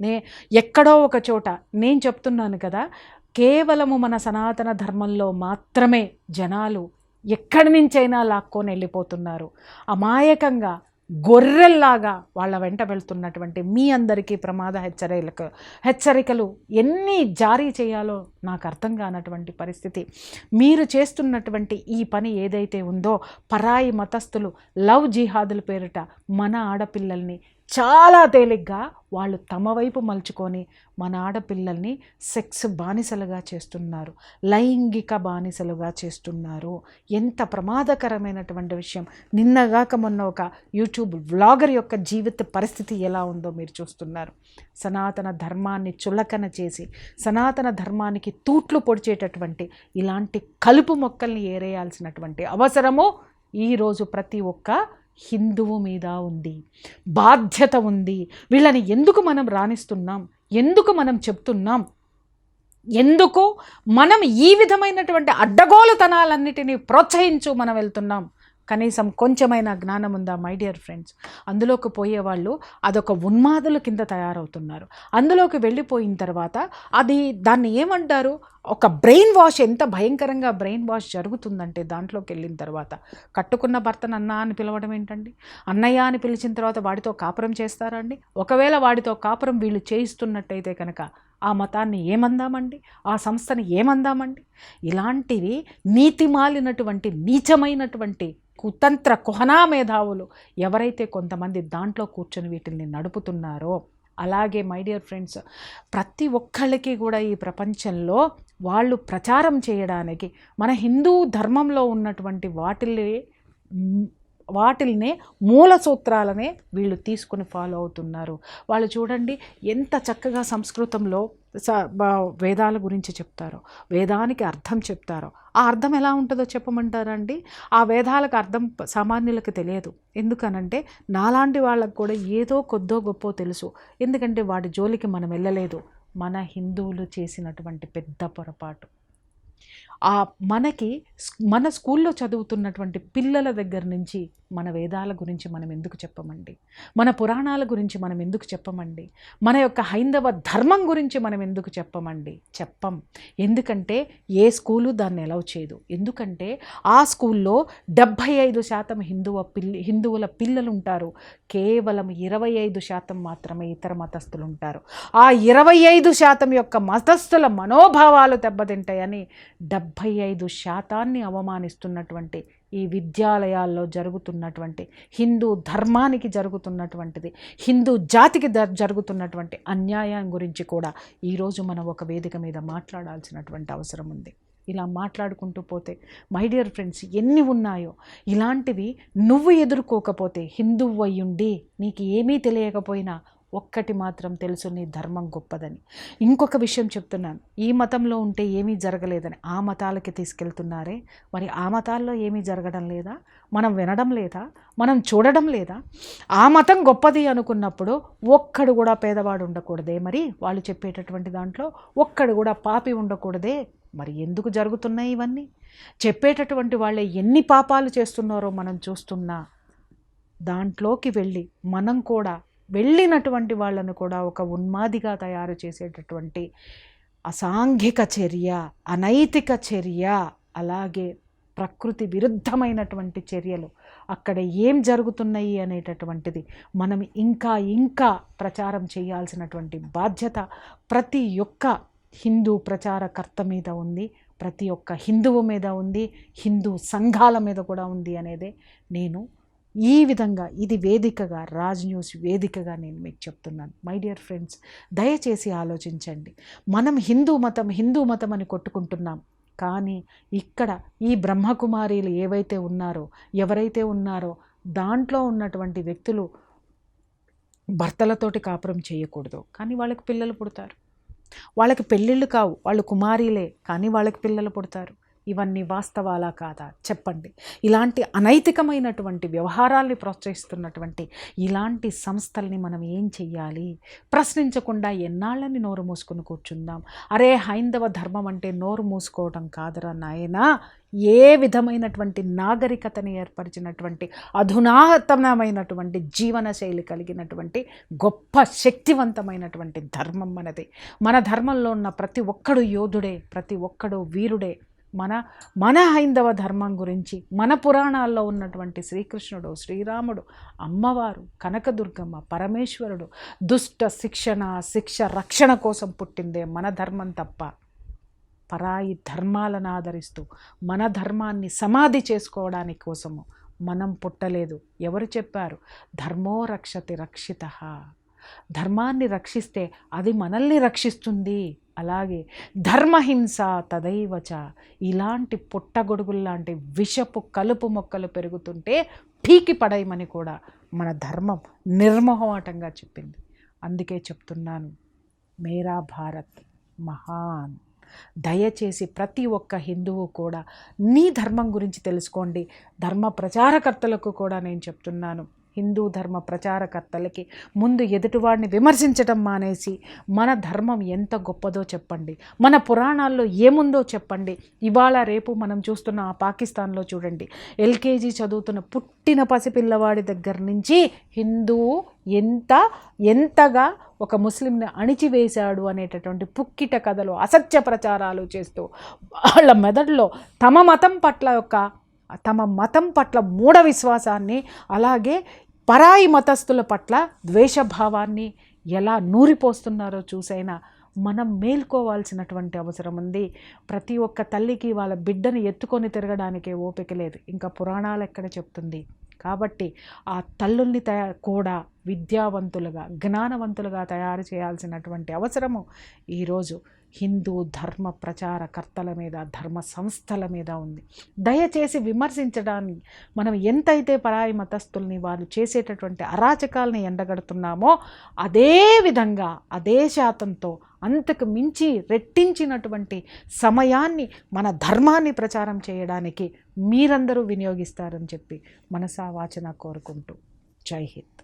నే ఎక్కడో ఒక చోట నేను చెప్తున్నాను కదా కేవలము మన సనాతన ధర్మంలో మాత్రమే జనాలు ఎక్కడి నుంచైనా లాక్కొని వెళ్ళిపోతున్నారు. అమాయకంగా గొర్రెల్లాగా వాళ్ళ వెంట వెళ్తున్నటువంటి మీ అందరికీ ప్రమాద హెచ్చరికలు హెచ్చరికలు ఎన్ని జారీ చేయాలో నాకు అర్థం కానటువంటి పరిస్థితి. మీరు చేస్తున్నటువంటి ఈ పని ఏదైతే ఉందో పరాయి మతస్థులు లవ్ జిహాదుల పేరిట మన ఆడపిల్లల్ని చాలా తేలిగ్గా వాళ్ళు తమ వైపు మలుచుకొని మన ఆడపిల్లల్ని సెక్స్ బానిసలుగా చేస్తున్నారు లైంగిక బానిసలుగా చేస్తున్నారు. ఎంత ప్రమాదకరమైనటువంటి విషయం. నిన్నగాక మొన్న ఒక యూట్యూబ్ వ్లాగర్ యొక్క జీవిత పరిస్థితి ఎలా ఉందో మీరు చూస్తున్నారు. సనాతన ధర్మాన్ని చులకన చేసి సనాతన ధర్మానికి తూట్లు పొడిచేటటువంటి ఇలాంటి కలుపు మొక్కల్ని ఏరేయాల్సినటువంటి అవసరము ఈరోజు ప్రతి ఒక్క హిందువు మీద ఉంది బాధ్యత ఉంది. వీళ్ళని ఎందుకు మనం రాణిస్తున్నాం? ఎందుకు మనం చెప్తున్నాం? ఎందుకు మనం ఈ విధమైనటువంటి అడ్డగోలుతనాలన్నిటినీ ప్రోత్సహించు మనం వెళ్తున్నాం? కనీసం కొంచెమైన జ్ఞానం ఉందా మై డియర్ ఫ్రెండ్స్ అందులోకి పోయేవాళ్ళు అదొక ఉన్మాదుల కింద తయారవుతున్నారు. అందులోకి వెళ్ళిపోయిన తర్వాత అది దాన్ని ఏమంటారు? ఒక బ్రెయిన్ వాష్ ఎంత భయంకరంగా బ్రెయిన్ వాష్ జరుగుతుందంటే దాంట్లోకి వెళ్ళిన తర్వాత కట్టుకున్న భర్తను అన్న అని పిలవడం ఏంటండి? అన్నయ్య అని పిలిచిన తర్వాత వాడితో కాపురం చేస్తారా అండి? ఒకవేళ వాడితో కాపురం వీళ్ళు చేయిస్తున్నట్టయితే కనుక ఆ మతాన్ని ఏమందామండి? ఆ సంస్థని ఏమందామండి? ఇలాంటివి నీతిమాలినటువంటి నీచమైనటువంటి కుతంత్ర కుహనా మేధావులు ఎవరైతే కొంతమంది దాంట్లో కూర్చొని వీటిని నడుపుతున్నారో అలాగే మై డియర్ ఫ్రెండ్స్ ప్రతి ఒక్కళ్ళకి కూడా ఈ ప్రపంచంలో వాళ్ళు ప్రచారం చేయడానికి మన హిందూ ధర్మంలో ఉన్నటువంటి వాటిల్ని వాటిల్నే మూల సూత్రాలనే వీళ్ళు తీసుకుని ఫాలో అవుతున్నారు. వాళ్ళు చూడండి ఎంత చక్కగా సంస్కృతంలో స బ- వేదాల గురించి చెప్తారో వేదానికి అర్థం చెప్తారో. ఆ అర్థం ఎలా ఉంటుందో చెప్పమంటారండి? ఆ వేదాలకు అర్థం సామాన్యులకు తెలియదు. ఎందుకనంటే నాలాంటి వాళ్ళకు కూడా ఏదో కొద్దో గొప్పో తెలుసు. ఎందుకంటే వాటి జోలికి మనం వెళ్ళలేదు. మన హిందువులు చేసినటువంటి పెద్ద పొరపాటు. ఆ మనకి మన స్కూల్లో చదువుతున్నటువంటి పిల్లల దగ్గర నుంచి మన వేదాల గురించి మనం ఎందుకు చెప్పమండి? మన పురాణాల గురించి మనం ఎందుకు చెప్పమండి? మన యొక్క హైందవ ధర్మం గురించి మనం ఎందుకు చెప్పమండి? చెప్పం. ఎందుకంటే ఏ స్కూలు దాన్ని ఎలవ్ చేయదు. ఎందుకంటే ఆ స్కూల్లో డెబ్భై ఐదు శాతం హిందువ పిల్లి హిందువుల పిల్లలు ఉంటారు కేవలం ఇరవై ఐదు శాతం మాత్రమే ఇతర మతస్థులు ఉంటారు ఆ ఇరవై ఐదు శాతం యొక్క మతస్థుల మనోభావాలు దెబ్బతింటాయని డెబ్భై ఐదు శాతాన్ని అవమానిస్తున్నటువంటి ఈ విద్యాలయాల్లో జరుగుతున్నటువంటి హిందూ ధర్మానికి జరుగుతున్నటువంటిది హిందూ జాతికి ద- జరుగుతున్నటువంటి అన్యాయం గురించి కూడా ఈరోజు మనం ఒక వేదిక మీద మాట్లాడాల్సినటువంటి అవసరం ఉంది. ఇలా మాట్లాడుకుంటూ పోతే మై డియర్ ఫ్రెండ్స్ ఎన్ని ఉన్నాయో? ఇలాంటివి నువ్వు ఎదుర్కోకపోతే హిందువు అయ్యుండి నీకు ఏమీ తెలియకపోయినా ఒక్కటి మాత్రం తెలుసు నీ ధర్మం గొప్పదని. ఇంకొక విషయం చెప్తున్నాను. ఈ మతంలో ఉంటే ఏమీ జరగలేదని. ఆ మతాలకి తీసుకెళ్తున్నారే? మరి ఆ మతాల్లో ఏమీ జరగడం లేదా? మనం వినడం లేదా? మనం చూడడం లేదా? ఆ మతం గొప్పది అనుకున్నప్పుడు ఒక్కడు కూడా పేదవాడు ఉండకూడదే మరి? వాళ్ళు చెప్పేటటువంటి దాంట్లో ఒక్కడు కూడా పాపి ఉండకూడదే? మరి ఎందుకు జరుగుతున్నాయి ఇవన్నీ? చెప్పేటటువంటి వాళ్ళే ఎన్ని పాపాలు చేస్తున్నారో మనం చూస్తున్నా. దాంట్లోకి వెళ్ళి మనం కూడా వెళ్ళినటువంటి వాళ్ళను కూడా ఒక ఉన్మాదిగా తయారు చేసేటటువంటి అసాంఘిక చర్య అనైతిక చర్య అలాగే ప్రకృతి విరుద్ధమైనటువంటి చర్యలు అక్కడ ఏం జరుగుతున్నాయి అనేటటువంటిది మనం ఇంకా ఇంకా ప్రచారం చేయాల్సినటువంటి బాధ్యత ప్రతి ఒక్క హిందూ ప్రచారకర్త మీద ఉంది ప్రతి ఒక్క హిందువు మీద ఉంది హిందూ సంఘాల మీద కూడా ఉంది అనేదే నేను ఈ విధంగా ఇది వేదికగా రాజ్ న్యూస్ వేదికగా నేను మీకు చెప్తున్నాను. మై డియర్ ఫ్రెండ్స్ దయచేసి ఆలోచించండి. మనం హిందూ మతం హిందూ మతం అని కొట్టుకుంటున్నాం. కానీ ఇక్కడ ఈ బ్రహ్మకుమారీలు ఏవైతే ఉన్నారో ఎవరైతే ఉన్నారో దాంట్లో ఉన్నటువంటి వ్యక్తులు భర్తలతోటి కాపురం చేయకూడదు. కానీ వాళ్ళకి పిల్లలు పుడతారు. వాళ్ళకి పెళ్ళిళ్ళు కావు. వాళ్ళు కుమారీలే. కానీ వాళ్ళకి పిల్లలు పుడతారు. ఇవన్నీ వాస్తవాలా కాదా? చెప్పండి. ఇలాంటి అనైతికమైనటువంటి వ్యవహారాల్ని ప్రోత్సహిస్తున్నటువంటి ఇలాంటి సంస్థల్ని మనం ఏం చెయ్యాలి? ప్రశ్నించకుండా ఎన్నాళ్ళని నోరు మూసుకుని కూర్చుందాం. అరే హైందవ ధర్మం అంటే నోరు మూసుకోవడం కాదురా నాయనా. ఏ విధమైనటువంటి నాగరికతని ఏర్పరిచినటువంటి అధునాతనమైనటువంటి జీవన శైలి కలిగినటువంటి గొప్ప శక్తివంతమైనటువంటి ధర్మం మనది. మన ధర్మంలో ఉన్న ప్రతి ఒక్కడు యోధుడే ప్రతి ఒక్కడు వీరుడే. మన మన హైందవ ధర్మం గురించి మన పురాణాల్లో ఉన్నటువంటి శ్రీకృష్ణుడు శ్రీరాముడు అమ్మవారు కనకదుర్గమ్మ పరమేశ్వరుడు దుష్ట శిక్షణ శిక్ష రక్షణ కోసం పుట్టిందే మన ధర్మం తప్ప. పరాయి ధర్మాలను ఆదరిస్తూ మన ధర్మాన్ని సమాధి చేసుకోవడానికి కోసము మనం పుట్టలేదు. ఎవరు చెప్పారు? ధర్మో రక్షతి రక్షిత. ధర్మాన్ని రక్షిస్తే అది మనల్ని రక్షిస్తుంది. అలాగే ధర్మహింస తదైవచ ఇలాంటి పుట్టగొడుగుల్లాంటి విషపు కలుపు మొక్కలు పెరుగుతుంటే పీకి పడేయమని కూడా మన ధర్మం నిర్మోహమాటంగా చెప్పింది. అందుకే చెప్తున్నాను మేరా భారత్ మహాన్. దయచేసి ప్రతి ఒక్క హిందువు కూడా నీ ధర్మం గురించి తెలుసుకోండి. ధర్మ ప్రచారకర్తలకు కూడా నేను చెప్తున్నాను. హిందూ ధర్మ ప్రచారకర్తలకి ముందు ఎదుటివాడిని విమర్శించడం మానేసి మన ధర్మం ఎంత గొప్పదో చెప్పండి. మన పురాణాల్లో ఏముందో చెప్పండి. ఇవాళ రేపు మనం చూస్తున్న ఆ పాకిస్తాన్లో చూడండి. ఎల్కేజీ చదువుతున్న పుట్టిన పసిపిల్లవాడి దగ్గర నుంచి హిందూ ఎంత ఎంతగా ఒక ముస్లింని అణిచివేశాడు అనేటటువంటి పుక్కిట కథలు అసత్య ప్రచారాలు చేస్తూ వాళ్ళ మెదడులో తమ మతం పట్ల యొక్క తమ మతం పట్ల మూఢ విశ్వాసాన్ని అలాగే పరాయి మతస్థుల పట్ల ద్వేషభావాన్ని ఎలా నూరిపోస్తున్నారో చూసైనా మనం మేల్కోవాల్సినటువంటి అవసరం ఉంది. ప్రతి ఒక్క తల్లికి వాళ్ళ బిడ్డను ఎత్తుకొని తిరగడానికే ఓపిక లేదు. ఇంకా పురాణాలు ఎక్కడ చెప్తుంది? కాబట్టి ఆ తల్లుల్ని తయా కూడా విద్యావంతులుగా జ్ఞానవంతులుగా తయారు చేయాల్సినటువంటి అవసరము ఈరోజు హిందూ ధర్మ ప్రచారకర్తల మీద ధర్మ సంస్థల మీద ఉంది. దయచేసి విమర్శించడాన్ని మనం ఎంతైతే పరాయి మతస్థుల్ని వారు చేసేటటువంటి అరాచకాలని ఎండగడుతున్నామో అదే విధంగా అదే శాతంతో అంతకు మించి రెట్టించినటువంటి సమయాన్ని మన ధర్మాన్ని ప్రచారం చేయడానికి మీరందరూ వినియోగిస్తారని చెప్పి మనసా వాచన కోరుకుంటూ జై హింద్.